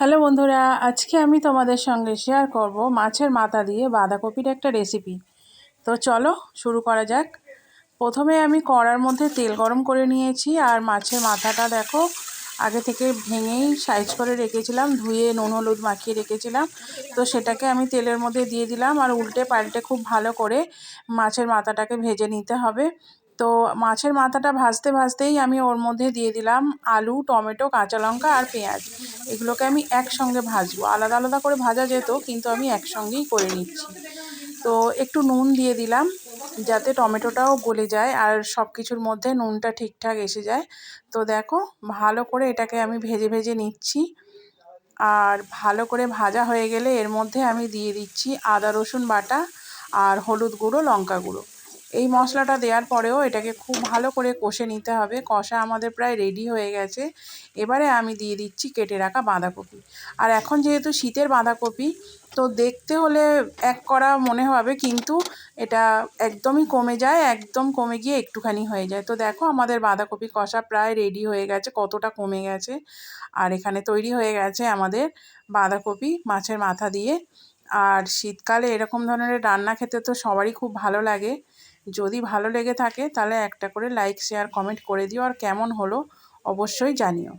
Hello বন্ধুরা, আজকে আমি তোমাদের সঙ্গে শেয়ার করব মাছের মাথা দিয়ে বাঁধাকপির একটা রেসিপি তো চলো শুরু করা যাক। প্রথমে আমি কড়ার মধ্যে তেল গরম করে নিয়েছি আর মাছের মাথাটা দেখো, আগে থেকে ভেঙেই সাইজ করে রেখেছিলাম, ধুয়ে নুন হলুদ মাখিয়ে রেখেছিলাম। তো সেটাকে আমি তেলের মধ্যে দিয়ে দিলাম আর উল্টে পাল্টে খুব ভালো করে মাছের মাথাটাকে ভেজে নিতে হবে। তো মাছের মাথাটা ভাজতে ভাজতেই আমি ওর মধ্যে দিয়ে দিলাম আলু, টমেটো, কাঁচা লঙ্কা আর পেঁয়াজ। এগুলোকে আমি একসঙ্গে ভাজবো। আলাদা আলাদা করে ভাজা যেত, কিন্তু আমি একসঙ্গেই করে নিচ্ছি। তো একটু নুন দিয়ে দিলাম যাতে টমেটোটাও গলে যায় আর সব কিছুর মধ্যে নুনটা ঠিকঠাক এসে যায়। তো দেখো, ভালো করে এটাকে আমি ভেজে ভেজে নিচ্ছি। আর ভালো করে ভাজা হয়ে গেলে এর মধ্যে আমি দিয়ে দিচ্ছি আদা রসুন বাটা আর হলুদ গুঁড়ো, লঙ্কা গুঁড়ো। এই মশলাটা দেওয়ার পরেও এটাকে খুব ভালো করে কষে নিতে হবে। কষা আমাদের প্রায় রেডি হয়ে গেছে। এবারে আমি দিয়ে দিচ্ছি কেটে রাখা বাঁধাকপি। আর এখন যেহেতু শীতের বাঁধাকপি, তো দেখতে হলে এক করা মনে হবে, কিন্তু এটা একদমই কমে যায়, একদম কমে গিয়ে একটুখানি হয়ে যায়। তো দেখো আমাদের বাঁধাকপি কষা প্রায় রেডি হয়ে গেছে, কতটা কমে গেছে। আর এখানে তৈরি হয়ে গেছে আমাদের বাঁধাকপি মাছের মাথা দিয়ে। আর শীতকালে এরকম ধরনের রান্না খেতে তো সবারই খুব ভালো লাগে। যদি ভালো লেগে থাকে তাহলে একটা করে লাইক শেয়ার কমেন্ট করে দিও। আর কেমন হলো অবশ্যই জানিও।